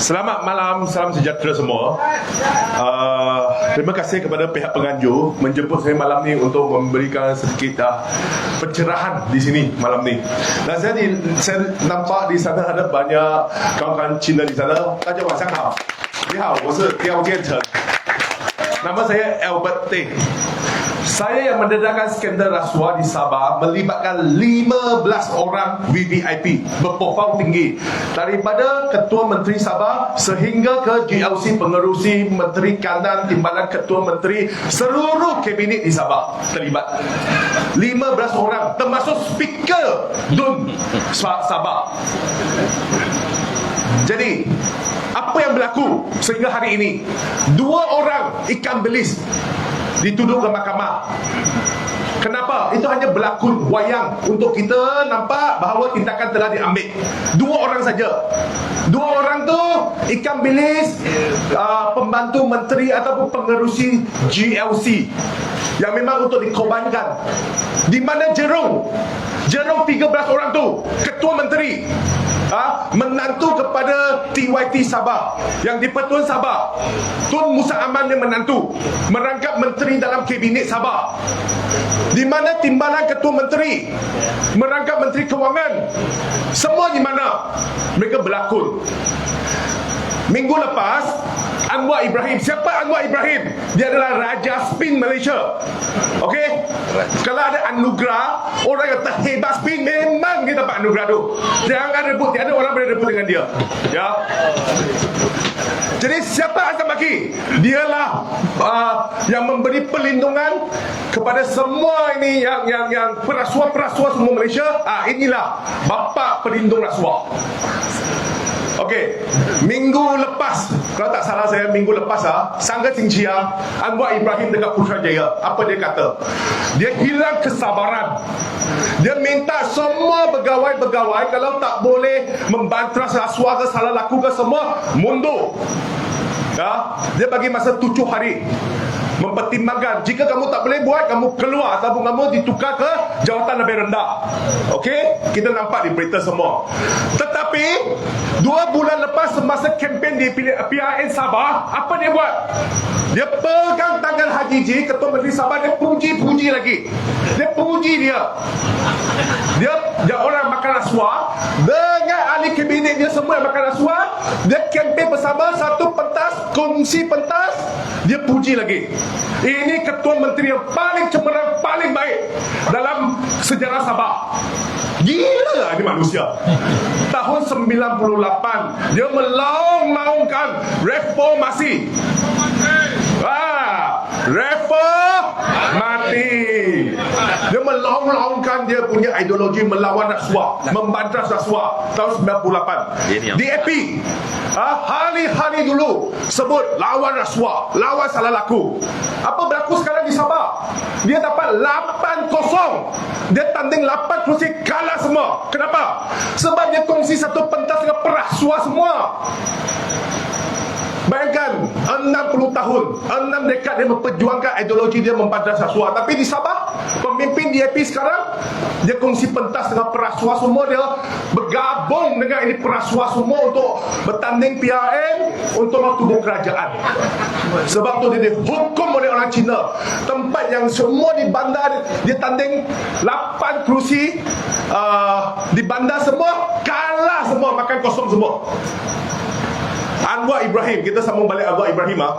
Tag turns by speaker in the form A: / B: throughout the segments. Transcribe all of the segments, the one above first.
A: Selamat malam, salam sejahtera semua. Uh, terima kasih kepada pihak penganjur menjemput saya malam ni untuk memberikan sedikit uh, pencerahan di sini malam ni. Dan saya, di, saya nampak di sana ada banyak kawan-kawan Cina di sana. 大家晚上好，你好，我是刁建成。Nama saya Albert Teh. Saya yang mendedahkan skandal rasuah di Sabah melibatkan 15 orang VVIP berprofil tinggi. Daripada Ketua Menteri Sabah sehingga ke GLC pengerusi Menteri Kanan Timbalan Ketua Menteri seluruh kabinet di Sabah terlibat. 15 orang termasuk speaker DUN Sabah. Jadi apa yang berlaku sehingga hari ini? Dua orang ikan belis dituduh ke mahkamah Kenapa? Itu hanya berlaku wayang untuk kita nampak bahawa tindakan telah diambil. Dua orang saja. Dua orang tu ikan bilis uh, pembantu menteri ataupun pengerusi GLC yang memang untuk dikorbankan. Di mana Jerung? Jerung 13 orang tu, ketua menteri ha, menantu kepada TYT Sabah yang di Pertuan Sabah. Tun Musa Aman yang menantu merangkap menteri dalam kabinet Sabah. Di mana timbalan ketua menteri merangkap menteri kewangan. Semua di mana? Mereka berlakon. Minggu lepas Anwar Ibrahim. Siapa Anwar Ibrahim? Dia adalah Raja Spin Malaysia. Okey? Kalau ada anugerah, orang yang terhebat spin memang kita dapat anugerah tu. Jangan rebut, tiada orang boleh rebut dengan dia. Ya. Jadi siapa Azam Baki? Dialah uh, yang memberi perlindungan kepada semua ini yang yang yang perasuah-perasuah semua Malaysia. Ah inilah bapa pelindung rasuah. Okey, minggu lepas, kalau tak salah saya minggu lepas ah, Sangga Cincia, Anwar Ibrahim dekat Putrajaya, apa dia kata? Dia hilang kesabaran. Dia minta semua pegawai-pegawai kalau tak boleh membantras rasuah ke salah laku ke semua, mundur. Ya, dia bagi masa tujuh hari mempertimbangkan jika kamu tak boleh buat kamu keluar. Ataupun kamu ditukar ke jawatan lebih rendah. Okey kita nampak di berita semua. Tetapi dua bulan lepas semasa kempen di PRN Sabah apa dia buat? Dia pegang tangan Haji Ji Ketua Menteri Sabah dia puji-puji lagi. Dia puji dia. Dia, dia orang makan rasuah dengan ahli kabinet dia semua yang makan rasuah dia kempen bersama satu pentas kongsi pentas dia puji lagi. Ini ketua menteri yang paling cemerlang paling baik dalam sejarah Sabah. Gila lah ini manusia. Tahun 98 Dia melaung-laungkan Reformasi Ah, Reformasi dia melaung-laungkan dia punya ideologi melawan rasuah, membantras rasuah tahun 98. Di EP, ha, hari-hari dulu sebut lawan rasuah, lawan salah laku. Apa berlaku sekarang di Sabah? Dia dapat 8-0. Dia tanding 8 kursi kalah semua. Kenapa? Sebab dia kongsi satu pentas dengan perasuah semua. Bayangkan 60 tahun 6 dekad dia memperjuangkan ideologi dia mempadras rasuah Tapi di Sabah Pemimpin DAP sekarang Dia kongsi pentas dengan perasuah semua. Dia bergabung dengan ini perasuah semua Untuk bertanding PRN Untuk tubuh kerajaan. Sebab tu dia dihukum oleh orang Cina. Tempat yang semua di bandar Dia tanding 8 kerusi uh, Di bandar semua Kalah semua Makan kosong semua Anwar Ibrahim. Kita sambung balik Anwar Ibrahim ha?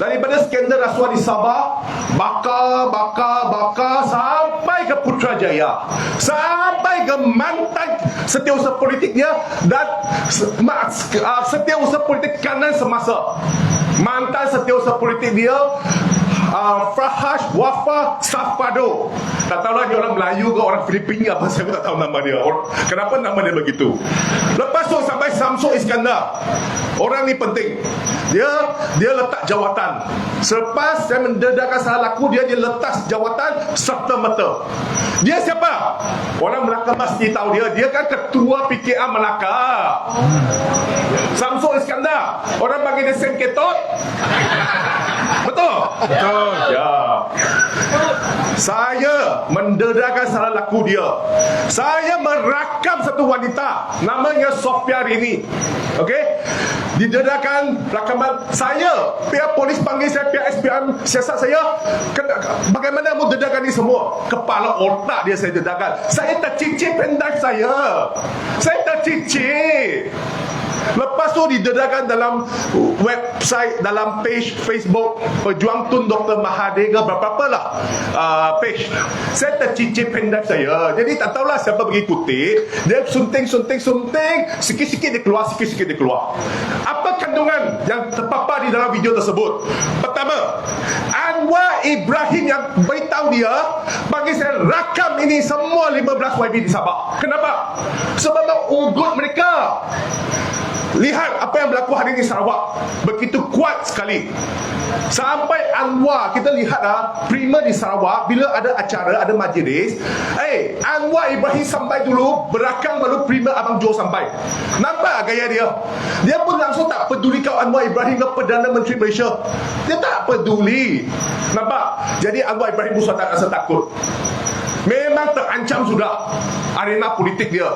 A: Daripada skandal rasuah di Sabah Bakar, bakar, bakar Sampai ke Putrajaya. Sampai ke mantan. Setiausaha politik dia Dan uh, Setiausaha politik kanan semasa. Mantan setiausaha politik dia uh, Frahash Wafa Safado. Tak tahu lah dia orang Melayu ke orang Filipina apa Saya tak tahu nama dia. Kenapa nama dia begitu? Lepas tu sampai Samsul Iskandar. Orang ni penting. Dia dia letak jawatan. Selepas saya mendedahkan salah laku Dia dia letak jawatan serta merta Dia siapa? Orang Melaka mesti tahu dia. Dia kan ketua PKA Melaka. Samsul Iskandar. Orang panggil dia Sen Ketot Betul? Betul. Ya. Saya mendedakan salah laku dia. Saya merakam satu wanita namanya Sofia Rini. Okey? Didedakan rakaman saya. Pihak polis panggil saya, pihak SPM siasat saya. Kena, bagaimana mau dedakan ni semua? Kepala otak dia saya dedakan. Saya tercicir pendek saya. Saya tercicir. Lepas tu didedakan dalam website, dalam page Facebook Pejuang Tun Dr. Mahathir ke berapa-apa lah uh, page. Saya tercicir pendek saya. Jadi tak tahulah siapa pergi kutip. Dia sunting, sunting, sunting. Sikit-sikit dia keluar, sikit-sikit dia keluar. Apa kandungan yang terpapar di dalam video tersebut? Pertama, Anwar Ibrahim yang beritahu dia bagi saya rakam ini semua 15 YB di Sabah. Kenapa? Sebab ugut mereka. Lihat apa yang berlaku hari ini Sarawak Begitu kuat sekali. Sampai Anwar Kita lihat lah Prima di Sarawak Bila ada acara Ada majlis Eh hey, Anwar Ibrahim sampai dulu Berakang baru Prima Abang Jo sampai. Nampak gaya dia? Dia pun langsung tak peduli Kau Anwar Ibrahim ke Perdana Menteri Malaysia. Dia tak peduli. Nampak? Jadi Anwar Ibrahim pun tak rasa takut Memang terancam sudah arena politik dia.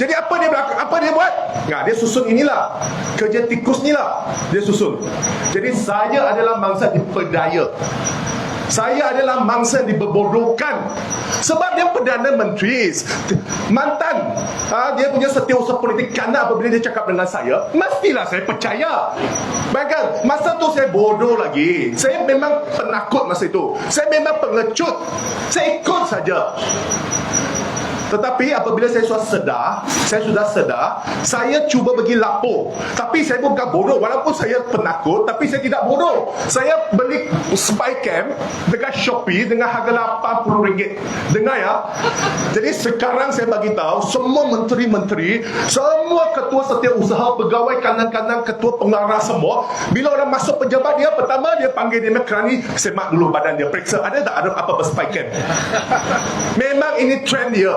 A: Jadi apa dia apa dia buat? Nah, dia susun inilah. Kerja tikus ni lah dia susun. Jadi saya adalah mangsa diperdaya. Saya adalah mangsa diberbodohkan Sebab dia Perdana Menteri. Mantan ha, Dia punya setiausaha politik Kerana apabila dia cakap dengan saya Mestilah saya percaya. Bayangkan Masa tu saya bodoh lagi. Saya memang penakut masa itu. Saya memang pengecut. Saya ikut saja tetapi apabila saya sudah sedar, saya sudah sedar, saya cuba bagi lapor. Tapi saya pun bukan bodoh. Walaupun saya penakut, tapi saya tidak bodoh. Saya beli spy cam dekat Shopee dengan harga RM80. Dengar ya. Jadi sekarang saya bagi tahu semua menteri-menteri, semua ketua setiausaha, pegawai kanan-kanan, ketua pengarah semua, bila orang masuk pejabat dia, pertama dia panggil dia kerani semak dulu badan dia, periksa ada tak ada apa-apa spy cam. Memang ini trend dia.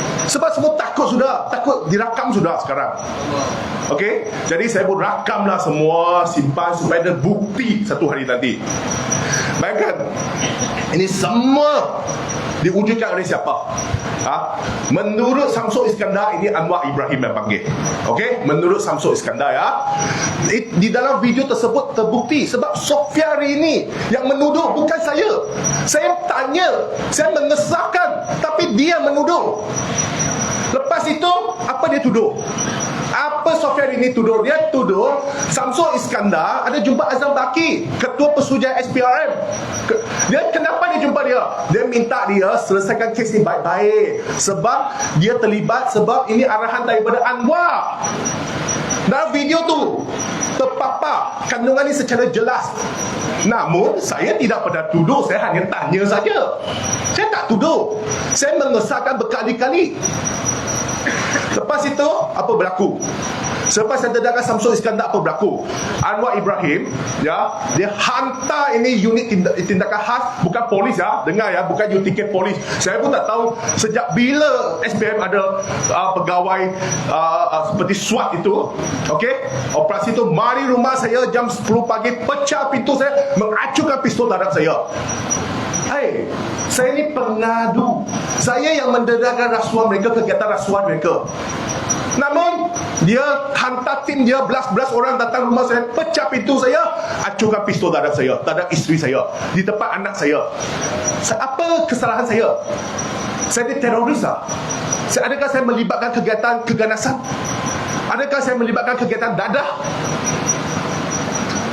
A: Sebab semua takut sudah. Takut dirakam sudah sekarang. Okey? Jadi saya pun rakamlah semua Simpan supaya ada bukti Satu hari nanti. Bayangkan Ini semua Diwujudkan oleh siapa? Ha? Menurut Samsul Iskandar Ini Anwar Ibrahim yang panggil. Okey? Menurut Samsul Iskandar ya. Di dalam video tersebut terbukti Sebab Sofia Rini Yang menuduh bukan saya. Saya tanya Saya mengesahkan Tapi dia menuduh Lepas itu Apa dia tuduh apa Sofia ini tuduh? Dia tuduh Samsul Iskandar ada jumpa Azam Baki, ketua pesuja SPRM. Dia kenapa dia jumpa dia? Dia minta dia selesaikan kes ini baik-baik sebab dia terlibat sebab ini arahan daripada Anwar. Dalam video tu terpapar kandungan ini secara jelas. Namun saya tidak pernah tuduh, saya hanya tanya saja. Saya tak tuduh. Saya mengesahkan berkali-kali. Lepas itu apa berlaku? Selepas saya dedahkan Samsul Iskandar apa berlaku? Anwar Ibrahim ya, dia hantar ini unit tindakan khas bukan polis ya, dengar ya, bukan UTK polis. Saya pun tak tahu sejak bila SPM ada uh, pegawai uh, uh, seperti SWAT itu. Okey, operasi itu mari rumah saya jam 10 pagi pecah pintu saya mengacungkan pistol terhadap saya. Hai, saya ni pengadu. Saya yang mendedahkan rasuah mereka, kegiatan rasuah mereka. Namun, dia hantar tim dia, belas-belas orang datang rumah saya, pecah pintu saya, acurkan pistol terhadap saya, terhadap isteri saya, di tempat anak saya. Apa kesalahan saya? Saya ni teroris lah. Adakah saya melibatkan kegiatan keganasan? Adakah saya melibatkan kegiatan dadah?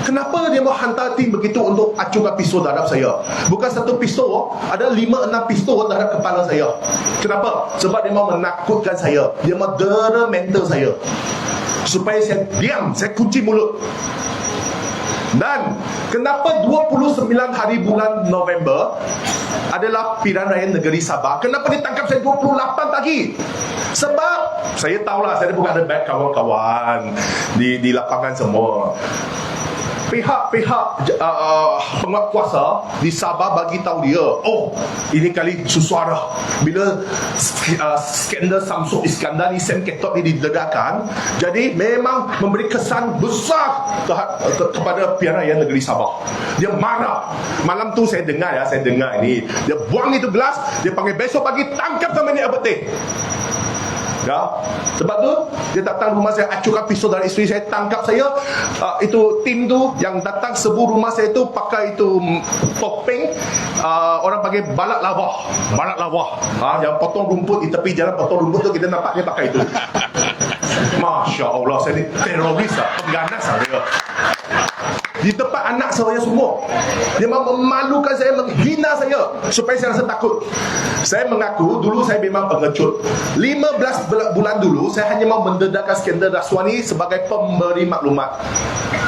A: Kenapa dia mau hantar tim begitu untuk acungkan pistol terhadap saya? Bukan satu pistol, ada lima enam pistol terhadap kepala saya. Kenapa? Sebab dia mau menakutkan saya. Dia mau dera mental saya. Supaya saya diam, saya kunci mulut. Dan kenapa 29 hari bulan November adalah pilihan raya negeri Sabah? Kenapa ditangkap saya 28 pagi? Sebab saya tahulah saya bukan ada bad kawan-kawan di di lapangan semua. Pihak-pihak uh, penguat kuasa di Sabah bagi tahu dia, oh ini kali susuara bila uh, skandal Samsung Iskandar ni Sam Ketot ni diledakkan, jadi memang memberi kesan besar ke, ke, kepada pihak yang negeri Sabah. Dia marah. Malam tu saya dengar ya, saya dengar ini. Dia buang itu gelas, dia panggil besok pagi tangkap sama ni Abete. Ya. Sebab tu dia datang rumah saya acurkan pisau dari isteri saya tangkap saya. Uh, itu tim tu yang datang sebu rumah saya tu pakai itu mm, topeng. Uh, orang panggil balak lawah. Balak lawah. Ha, yang potong rumput di tepi jalan potong rumput tu kita nampak dia pakai itu. Masya Allah saya ni teroris lah pengganas lah dia di tempat anak saya semua. Dia memalukan saya menghina saya supaya saya rasa takut. Saya mengaku dulu saya memang pengecut. 15 bulan dulu saya hanya mahu mendedahkan skandal rasuah sebagai pemberi maklumat.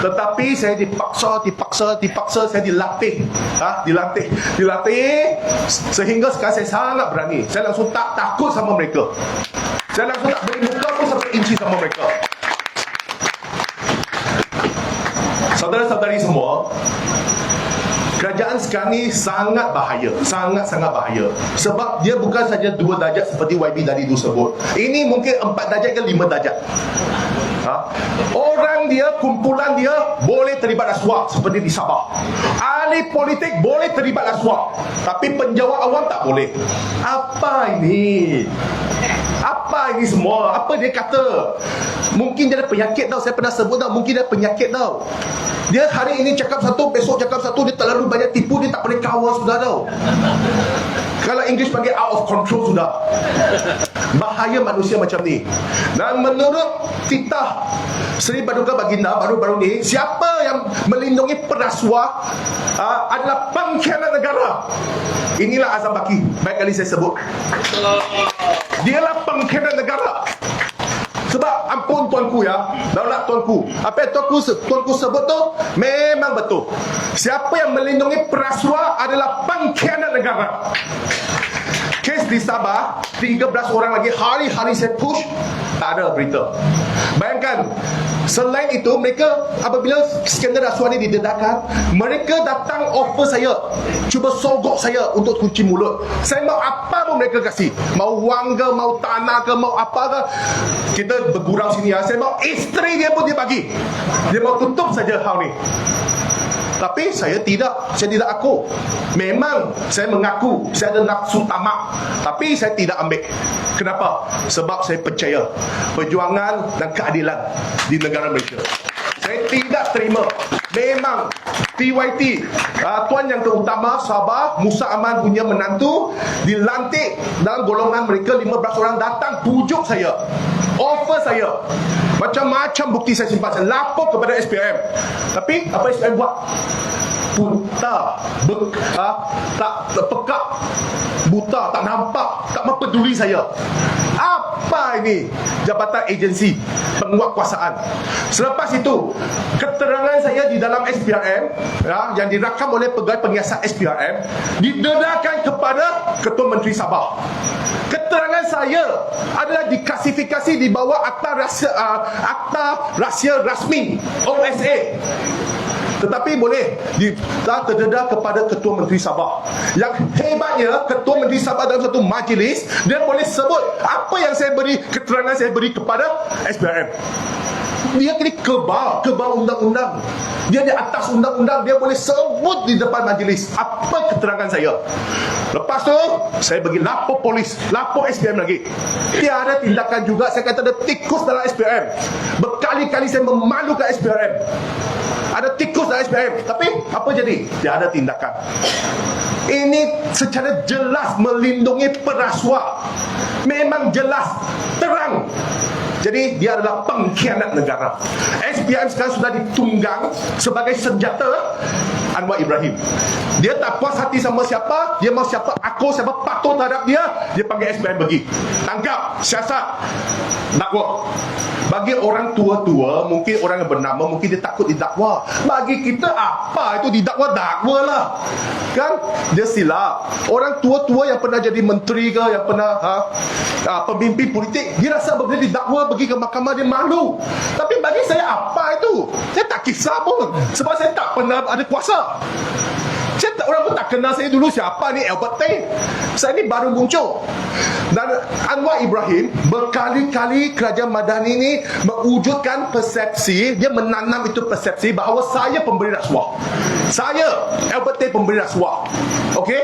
A: Tetapi saya dipaksa dipaksa dipaksa saya dilatih. Ha? dilatih. Dilatih sehingga sekarang saya sangat berani. Saya langsung tak takut sama mereka. Saya langsung tak beri muka pun sampai inci sama mereka Saudara-saudari semua, kerajaan sekarang ni sangat bahaya, sangat-sangat bahaya. Sebab dia bukan saja dua darjat seperti YB tadi tu sebut. Ini mungkin empat darjat ke lima darjat. Ha? Orang dia, kumpulan dia boleh terlibat rasuah seperti di Sabah. Ahli politik boleh terlibat rasuah. Tapi penjawat awam tak boleh. Apa ini? Apa ini semua? Apa dia kata? Mungkin dia ada penyakit tau. Saya pernah sebut tau. Mungkin dia ada penyakit tau. Dia hari ini cakap satu, besok cakap satu. Dia terlalu banyak tipu. Dia tak boleh kawal sudah tau. Kalau English panggil out of control sudah. Bahaya manusia macam ni. Dan menurut titah Seri Baduka Baginda baru-baru ni, siapa yang melindungi perasuah uh, adalah pengkhianat negara. Inilah Azam Baki. Baik kali saya sebut. Dialah pengkhianat negara. Sebab ampun tuanku ya Daulat tuanku. Apa yang tuanku, tuanku sebut tu Memang betul. Siapa yang melindungi perasuah Adalah pengkhianat negara Kes di Sabah 13 orang lagi Hari-hari saya push Tak ada berita Bayangkan Selain itu mereka apabila skandal rasuah ini didedahkan, mereka datang offer saya, cuba sogok saya untuk kunci mulut. Saya mau apa pun mereka kasih. Mau wang ke, mau tanah ke, mau apa ke. Kita bergurau sini ya. Saya mau isteri dia pun dia bagi. Dia mau tutup saja hal ni. Tapi saya tidak, saya tidak aku. Memang saya mengaku saya ada nafsu tamak, tapi saya tidak ambil. Kenapa? Sebab saya percaya perjuangan dan keadilan di negara Malaysia. Saya tidak terima. Memang TYT uh, ah, Tuan yang terutama Sabah Musa Aman punya menantu Dilantik dalam golongan mereka 15 orang datang pujuk saya. Offer saya. Macam-macam bukti saya simpan. Saya lapor kepada SPM Tapi apa SPM buat? buta bek, ha, tak terpekak. Buta tak nampak tak mempeduli saya. Apa ini? Jabatan agensi penguat kuasaan selepas itu keterangan saya di dalam SPRM ya, yang dirakam oleh pegawai penyiasat SPRM didedahkan kepada Ketua Menteri Sabah keterangan saya adalah diklasifikasi di bawah akta rahsia, uh, akta rahsia rasmi OSA tetapi boleh di, terdedah kepada Ketua Menteri Sabah. Yang hebatnya, Ketua Menteri Sabah dalam satu majlis, dia boleh sebut apa yang saya beri, keterangan saya beri kepada SPRM. Dia kini kebal, kebal undang-undang. Dia di atas undang-undang, dia boleh sebut di depan majlis apa keterangan saya. Lepas tu, saya bagi lapor polis, lapor SPM lagi. Tiada tindakan juga, saya kata ada tikus dalam SPM. Berkali-kali saya memalukan SPM ada tikus dalam SPM tapi apa jadi dia ada tindakan ini secara jelas melindungi perasuah memang jelas terang jadi dia adalah pengkhianat negara. SPM sekarang sudah ditunggang sebagai senjata Anwar Ibrahim. Dia tak puas hati sama siapa, dia mau siapa aku siapa patuh terhadap dia, dia panggil SPM pergi. Tangkap, siasat, dakwa. Bagi orang tua-tua, mungkin orang yang bernama, mungkin dia takut didakwa. Bagi kita apa itu didakwa dakwa lah. Kan? Dia silap. Orang tua-tua yang pernah jadi menteri ke, yang pernah ha, ha, pemimpin politik, dia rasa apabila didakwa pergi ke mahkamah dia malu. Tapi bagi saya apa itu? Saya tak kisah pun. Sebab saya tak pernah ada kuasa. Saya tak, orang pun tak kenal saya dulu siapa ni Albert Tay. Saya ni baru muncul. Dan Anwar Ibrahim berkali-kali kerajaan Madani ni mewujudkan persepsi, dia menanam itu persepsi bahawa saya pemberi rasuah. Saya Albert Tay pemberi rasuah. Okey?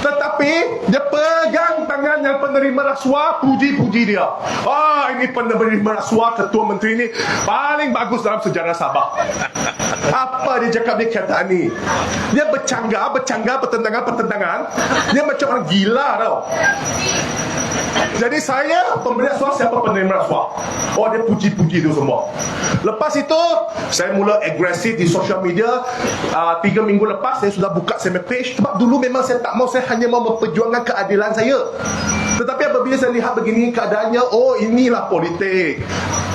A: Tetapi dia pegang tangan yang penerima rasuah, puji-puji dia. Ah, ini penerima rasuah ketua menteri ni paling bagus dalam sejarah Sabah. Apa dia cakap dia kata ni? Dia bercanggah, bercanggah, pertentangan-pertentangan. Dia macam orang gila tau. Jadi saya pemberi rasuah siapa penerima rasuah? Oh dia puji-puji itu semua. Lepas itu saya mula agresif di social media. Uh, tiga minggu lepas saya sudah buka saya page sebab dulu memang saya tak mau saya hanya mau memperjuangkan keadilan saya. Tetapi apabila saya lihat begini keadaannya, oh inilah politik.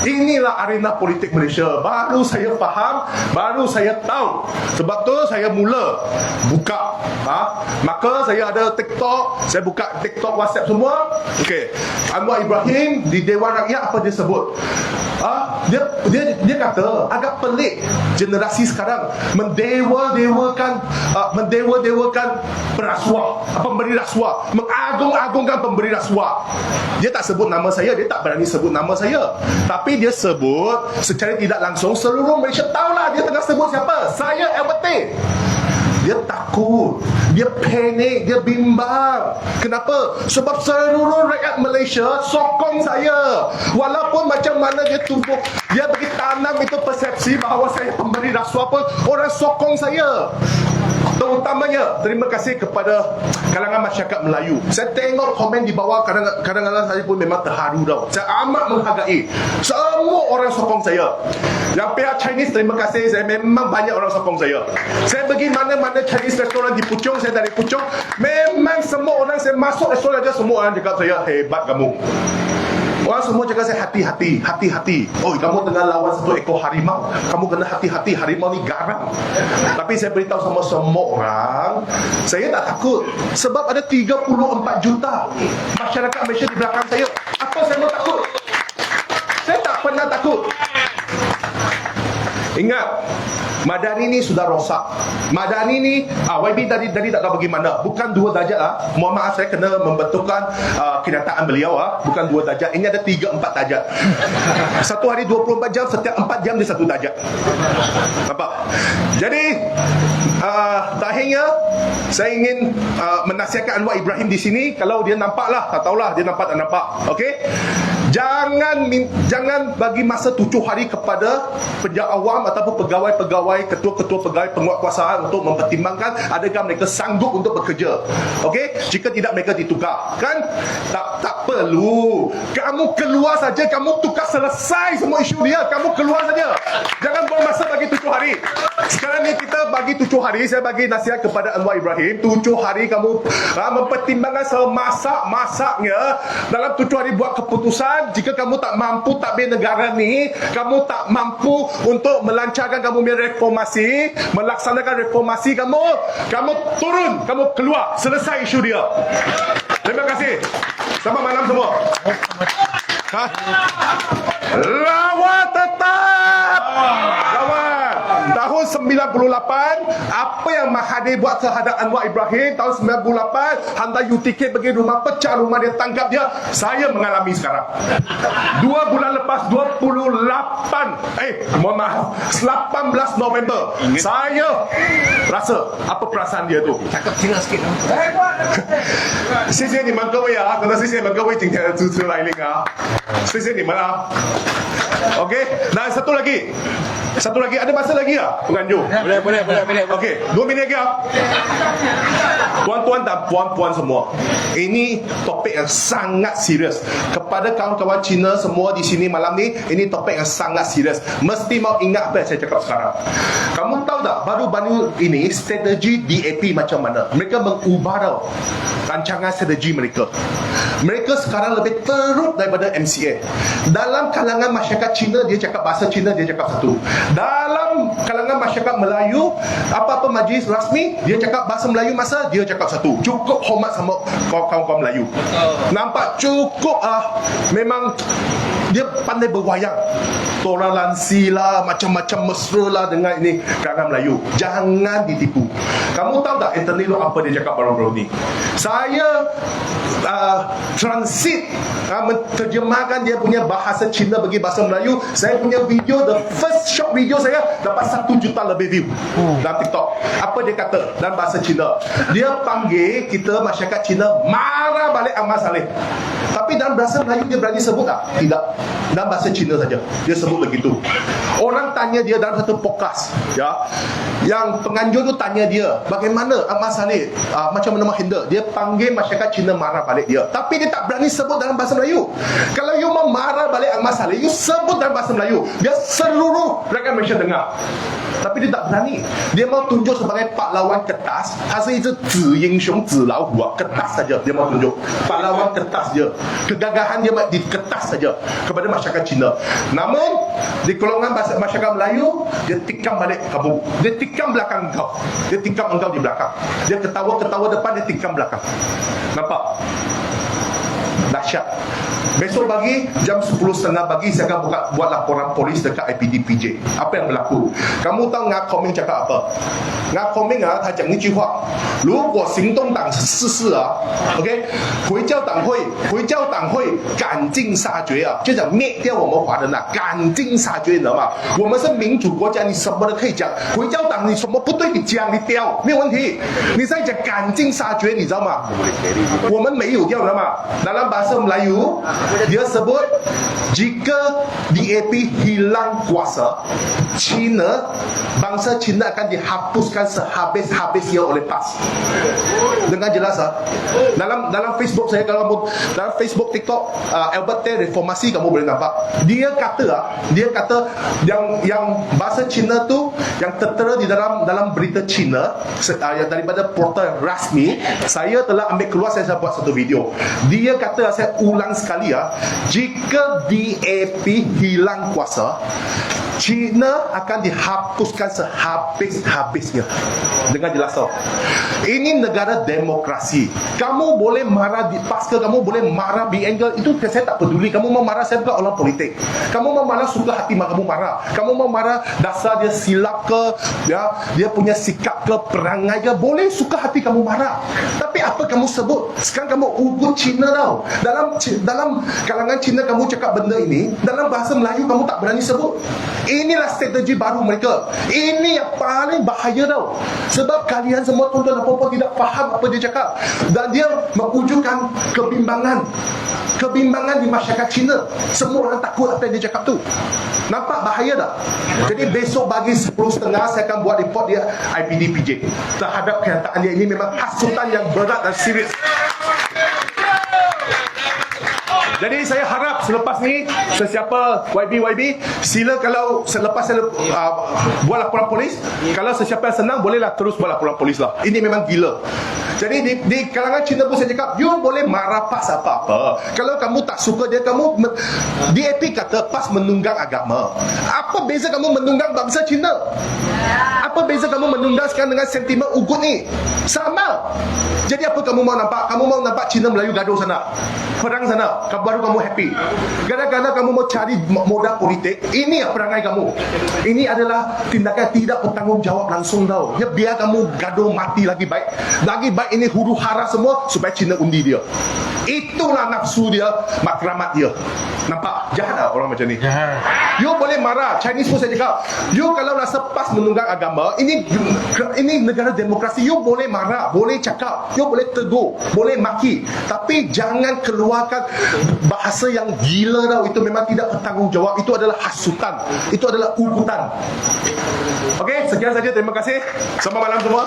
A: Inilah arena politik Malaysia. Baru saya faham, baru saya tahu. Sebab tu saya mula buka. Ha? Maka saya ada TikTok, saya buka TikTok, WhatsApp semua. Okey. Anwar Ibrahim di Dewan Rakyat apa dia sebut? Ah, dia dia dia kata agak pelik generasi sekarang mendewa-dewakan uh, mendewa-dewakan perasuah, pemberi rasuah, mengagung-agungkan pemberi rasuah. Dia tak sebut nama saya, dia tak berani sebut nama saya. Tapi dia sebut secara tidak langsung seluruh Malaysia tahulah dia tengah sebut siapa. Saya Albert. Dia takut Dia panik Dia bimbang. Kenapa? Sebab seluruh rakyat Malaysia Sokong saya. Walaupun macam mana dia tubuh Dia bagi tanam itu persepsi Bahawa saya pemberi rasuah pun Orang sokong saya Terutamanya Terima kasih kepada Kalangan masyarakat Melayu. Saya tengok komen di bawah Kadang-kadang saya pun memang terharu tau. Saya amat menghargai Semua orang sokong saya. Yang pihak Chinese terima kasih. Saya memang banyak orang sokong saya. Saya pergi mana-mana Chinese restaurant di Puchong Saya dari Puchong. Memang semua orang Saya masuk restoran aja Semua orang cakap saya Hebat kamu Orang semua cakap saya hati-hati, hati-hati. Oh, kamu tengah lawan satu ekor harimau. Kamu kena hati-hati, harimau ni garang. Tapi saya beritahu sama semua orang, saya tak takut. Sebab ada 34 juta masyarakat Malaysia di belakang saya. Apa saya mau takut? Saya tak pernah takut. Ingat, Madani ni sudah rosak. Madani ni, ah, YB tadi tadi tak tahu bagaimana. Bukan dua darjat ah. Mohon maaf saya kena membetulkan uh, kenyataan beliau ah. Bukan dua darjat. Ini ada tiga empat darjat. Satu hari 24 jam, setiap empat jam dia satu darjat. Nampak? Jadi, uh, terakhirnya saya ingin uh, menasihatkan Anwar Ibrahim di sini kalau dia nampak lah, tak tahulah dia nampak tak nampak. Okey? Jangan jangan bagi masa tujuh hari kepada penjawat awam ataupun pegawai-pegawai pegawai, ketua-ketua pegawai penguatkuasaan untuk mempertimbangkan adakah mereka sanggup untuk bekerja. Okey? Jika tidak mereka ditukar. Kan? Tak tak perlu. Kamu keluar saja, kamu tukar selesai semua isu dia. Kamu keluar saja. Jangan buang masa bagi tujuh hari. Sekarang ni kita bagi tujuh hari, saya bagi nasihat kepada Anwar Ibrahim. Tujuh hari kamu ha, mempertimbangkan semasak-masaknya dalam tujuh hari buat keputusan. Jika kamu tak mampu takbir negara ni, kamu tak mampu untuk melancarkan kamu punya reformasi, melaksanakan reformasi kamu, kamu turun, kamu keluar, selesai isu dia. Terima kasih. Selamat malam semua. Ha? Rawat tetap. Rawat. Tahun 98, apa yang Mahathir buat terhadap Anwar Ibrahim tahun 98, hantar UTK pergi rumah, pecah rumah dia, tangkap dia. Saya mengalami sekarang. Dua bulan lepas, 28, eh, mohon maaf, 18 November, saya rasa apa perasaan dia tu.
B: Cakap Cina sikit.
A: 谢谢你们各位啊，真的谢谢你们各位今天的支持来临啊，谢谢你们啊。OK，那satu lagi, satu lagi ada masa lagi ah penganjur.
B: Boleh, boleh, boleh, boleh.
A: Okey, dua minit lagi ah. Tuan-tuan dan puan-puan semua, ini topik yang sangat serius. Kepada kawan-kawan Cina semua di sini malam ni, ini topik yang sangat serius. Mesti mau ingat apa yang saya cakap sekarang. Kamu tahu tak, baru-baru ini strategi DAP macam mana? Mereka mengubah tau rancangan strategi mereka. Mereka sekarang lebih teruk daripada MCA. Dalam kalangan masyarakat Cina, dia cakap bahasa Cina, dia cakap satu. Dalam kalangan masyarakat Melayu, apa-apa majlis rasmi, dia cakap bahasa Melayu masa, dia cakap satu. Cukup hormat sama kawan-kawan Melayu. Nampak cukup ah memang dia pandai berwayang toleransi lah macam-macam mesra lah dengan ini. Kalangan Melayu jangan ditipu. Kamu tahu tak Anthony Loh apa dia cakap baru-baru ni saya uh, transit uh, menterjemahkan dia punya bahasa Cina bagi bahasa Melayu. Saya punya video the first short video saya dapat satu juta lebih view dalam TikTok. Apa dia kata dalam bahasa Cina? Dia panggil kita masyarakat Cina marah balik Ahmad Saleh. Tapi dalam bahasa Melayu dia berani sebut tak? Tidak. Dalam bahasa Cina saja. Dia sebut begitu. Orang tanya dia dalam satu podcast. Ya. Yang penganjur tu tanya dia. Bagaimana Ahmad Saleh? Uh, macam mana handle? Dia panggil masyarakat Cina marah balik dia. Tapi dia tak berani sebut dalam bahasa Melayu. Kalau you marah balik Ahmad Saleh, you sebut dalam bahasa Melayu. Biar seluruh rakyat Malaysia dengar. Tapi dia tak berani. Dia mau tunjuk sebagai pahlawan kertas. Hasil itu zi yin xiong zi lau hu. Kertas saja dia mau tunjuk. Pahlawan kertas dia. Kegagahan dia di kertas saja kepada masyarakat Cina. Namun di bahasa masyarakat Melayu dia tikam balik kamu. Dia tikam belakang kau. Dia tikam engkau di belakang. Dia ketawa-ketawa depan dia tikam belakang. Nampak? Dahsyat. Besok pagi jam 10.30 pagi saya akan buka, buat laporan polis dekat IPD PJ. Apa yang berlaku? Kamu tahu Ngak Koming cakap apa? Ngak Koming ah, 他讲一句话，如果行动党失势啊，OK，回教党会回教党会赶尽杀绝啊，就想灭掉我们华人啊，赶尽杀绝，你知道吗？我们是民主国家，你什么都可以讲。回教党你什么不对你讲，你刁没有问题。你在讲赶尽杀绝，你知道吗？我们没有掉，知道吗？Dalam bahasa Melayu dia sebut jika DAP hilang kuasa China bangsa China akan dihapuskan sehabis-habisnya oleh PAS. Dengan jelas ah. dalam dalam Facebook saya kalau dalam Facebook TikTok uh, Albert Tay reformasi kamu boleh nampak. Dia kata ah, dia kata yang yang bahasa Cina tu yang tertera di dalam dalam berita Cina uh, yang daripada portal rasmi saya telah ambil keluar saya, saya buat satu video. Dia kata saya ulang sekali ya jika DAP hilang kuasa China akan dihapuskan sehabis-habisnya. Dengan jelas tau. Ini negara demokrasi. Kamu boleh marah di pasca kamu boleh marah di angle itu saya tak peduli. Kamu mau marah saya bukan orang politik. Kamu mau marah suka hati kamu marah. Kamu mau marah dasar dia silap ke ya dia punya sikap ke perangai ke boleh suka hati kamu marah. Tapi apa kamu sebut? Sekarang kamu ugut Cina tau. Dalam dalam kalangan Cina kamu cakap benda ini dalam bahasa Melayu kamu tak berani sebut Inilah strategi baru mereka. Ini yang paling bahaya tau. Sebab kalian semua tuan-tuan dan puan tidak faham apa dia cakap. Dan dia mewujudkan kebimbangan. Kebimbangan di masyarakat Cina. Semua orang takut apa yang dia cakap tu. Nampak bahaya tak? Jadi besok pagi 10.30 saya akan buat report dia IPD PJ. Terhadap kenyataan dia ini memang hasutan yang berat dan serius. Jadi saya harap selepas ni sesiapa YB YB sila kalau selepas saya uh, buat laporan polis kalau sesiapa yang senang bolehlah terus buat laporan polis lah. Ini memang gila. Jadi di, di kalangan Cina pun saya cakap you boleh marah PAS apa-apa. Kalau kamu tak suka dia kamu DAP kata PAS menunggang agama. Apa beza kamu menunggang bangsa Cina? Apa beza kamu menunggang sekarang dengan sentimen ugut ni? Sama. Jadi apa kamu mau nampak? Kamu mau nampak Cina Melayu gaduh sana. Perang sana baru kamu happy. Kadang-kadang kamu mau cari modal politik, ini ya perangai kamu. Ini adalah tindakan tidak bertanggungjawab langsung tau. Ya biar kamu gaduh mati lagi baik. Lagi baik ini huru hara semua supaya Cina undi dia. Itulah nafsu dia, makramat dia. Nampak? Jahat tak orang macam ni?
B: Jahat.
A: You boleh marah Chinese pun saya cakap You kalau rasa pas menunggang agama Ini ini negara demokrasi You boleh marah Boleh cakap You boleh tegur Boleh maki Tapi jangan keluarkan Bahasa yang gila tau Itu memang tidak bertanggungjawab Itu adalah hasutan Itu adalah ugutan Okey, sekian saja. Terima kasih. Selamat malam semua.